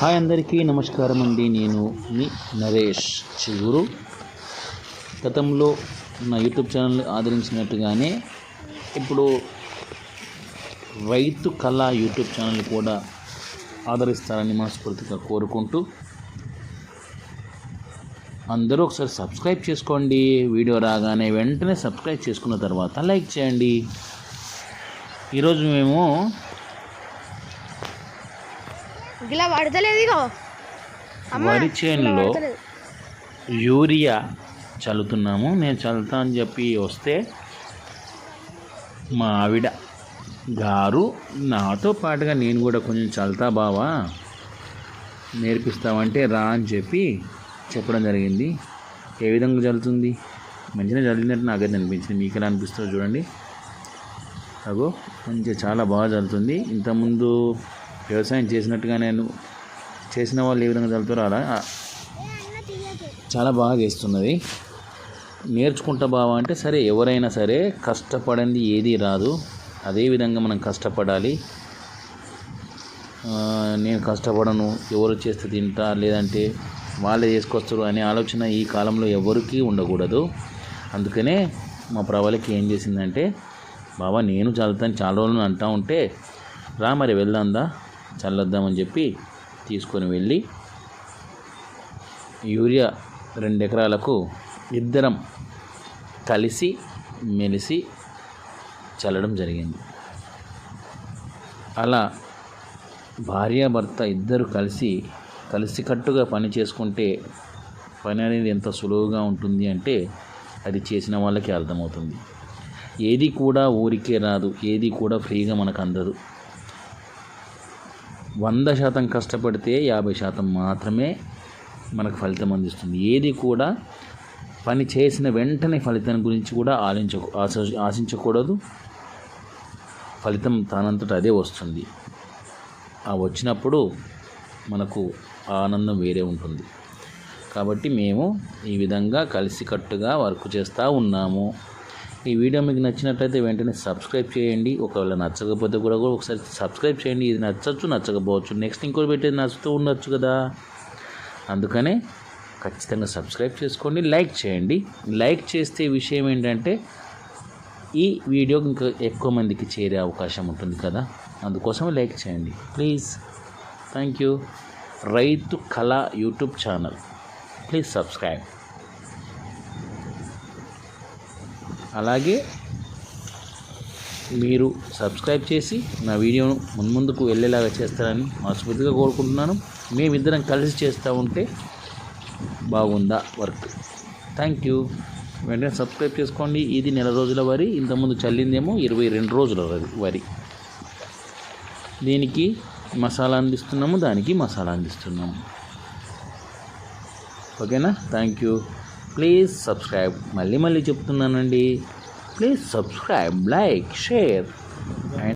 Hi అందరికీ నమస్కారం అండి. నేను మీ నరేష్ చిగురు. గతంలో నా యూట్యూబ్ ఛానల్ ఆదరించినట్టుగానే ఇప్పుడు రైతు కళ యూట్యూబ్ ఛానల్ కూడా ఆదరిస్తారని మనస్ఫూర్తిగా కోరుకుంటూ అందరూ ఒకసారి సబ్స్క్రైబ్ చేసుకోండి. వీడియో రాగానే వెంటనే సబ్స్క్రైబ్ చేసుకున్న తర్వాత లైక్ చేయండి. ఈరోజు మేము ఇలా పడతలేదు ఇగో. వరి చేనులో. యూరియా చల్లుతున్నాము. నేను చల్లుతా అని చెప్పి వస్తే మా ఆవిడ గారు నాతో పాటుగా నేను కూడా కొంచెం చల్లుతా బావా నేర్పిస్తామంటే రా అని చెప్పి చెప్పడం జరిగింది. ఏ విధంగా చల్లుతుంది మంచిగా చల్లినట్టు నాకైతే అనిపించింది. మీకు ఎలా అనిపిస్తుందో చూడండి. అగో మంచిగా చాలా బాగా చల్లుతుంది ఇంతకుముందు వ్యవసాయం చేసినట్టుగా నేను చేసిన వాళ్ళు ఏ విధంగా చల్లుతారో అలా చాలా బాగా చేస్తున్నది. నేర్చుకుంటా బావా అంటే సరే ఎవరైనా సరే కష్టపడింది ఏది రాదు. అదేవిధంగా మనం కష్టపడాలి. నేను కష్టపడను ఎవరు చేస్తే తింటా లేదంటే వాళ్ళే చేసుకొస్తారు అనే ఆలోచన ఈ కాలంలో ఎవరికీ ఉండకూడదు. అందుకనే మా ప్రవళికి ఏం చేసిందంటే బాబా నేను చల్లుతాను చాలా రోజులు అంటా ఉంటే రా మరి వెళ్దాందా చల్లొద్దామని చెప్పి తీసుకొని వెళ్ళి యూరియా రెండు ఎకరాలకు ఇద్దరం కలిసి మెలిసి చల్లడం జరిగింది. అలా భార్యాభర్త ఇద్దరు కలిసి కలిసికట్టుగా పని చేసుకుంటే పని అనేది ఎంత సులువుగా ఉంటుంది అంటే అది చేసిన వాళ్ళకి అర్థమవుతుంది. ఏది కూడా ఊరికే రాదు ఏది కూడా ఫ్రీగా మనకు అందదు. వంద శాతం కష్టపడితే యాభై శాతం మాత్రమే మనకు ఫలితం అందిస్తుంది. ఏది కూడా పని చేసిన వెంటనే ఫలితం గురించి కూడా ఆలోచించ ఆశ ఆశించకూడదు. ఫలితం తానంతట అదే వస్తుంది. ఆ వచ్చినప్పుడు మనకు ఆనందం వేరే ఉంటుంది. కాబట్టి మేము ఈ విధంగా కలిసికట్టుగా వర్క్ చేస్తూ ఉన్నాము. ఈ వీడియో మీకు నచ్చినట్లయితే వెంటనే సబ్స్క్రైబ్ చేయండి. ఒకవేళ నచ్చకపోతే కూడా కూడా ఒకసారి సబ్స్క్రైబ్ చేయండి. ఇది నచ్చచ్చు నచ్చకపోవచ్చు. నెక్స్ట్ ఇంకోటి పెట్టేది నచ్చుతూ ఉండొచ్చు కదా. అందుకనే ఖచ్చితంగా సబ్స్క్రైబ్ చేసుకోండి లైక్ చేయండి. లైక్ చేస్తే విషయం ఏంటంటే ఈ వీడియో ఇంకా ఎక్కువ మందికి చేరే అవకాశం ఉంటుంది కదా. అందుకోసం లైక్ చేయండి. ప్లీజ్. Thank you. రైతు కళ యూట్యూబ్ ఛానల్. Please subscribe. అలాగే మీరు సబ్స్క్రైబ్ చేసి నా వీడియోను మున్ముందుకు వెళ్ళేలాగా చేస్తారని మనస్ఫూర్తిగా కోరుకుంటున్నాను. మేమిద్దరం కలిసి చేస్తూ ఉంటే బాగుందా వర్క్. Thank you. వెంటనే సబ్స్క్రైబ్ చేసుకోండి. ఇది నెల రోజుల వరి ఇంతకుముందు చల్లిందేమో ఇరవై రెండు రోజుల వరి వరి. దీనికి మసాలా అందిస్తున్నాము దానికి మసాలా అందిస్తున్నాము. ఓకేనా? Thank you. Please subscribe. మళ్ళీ మళ్ళీ చెప్తున్నానండి. Please subscribe like share.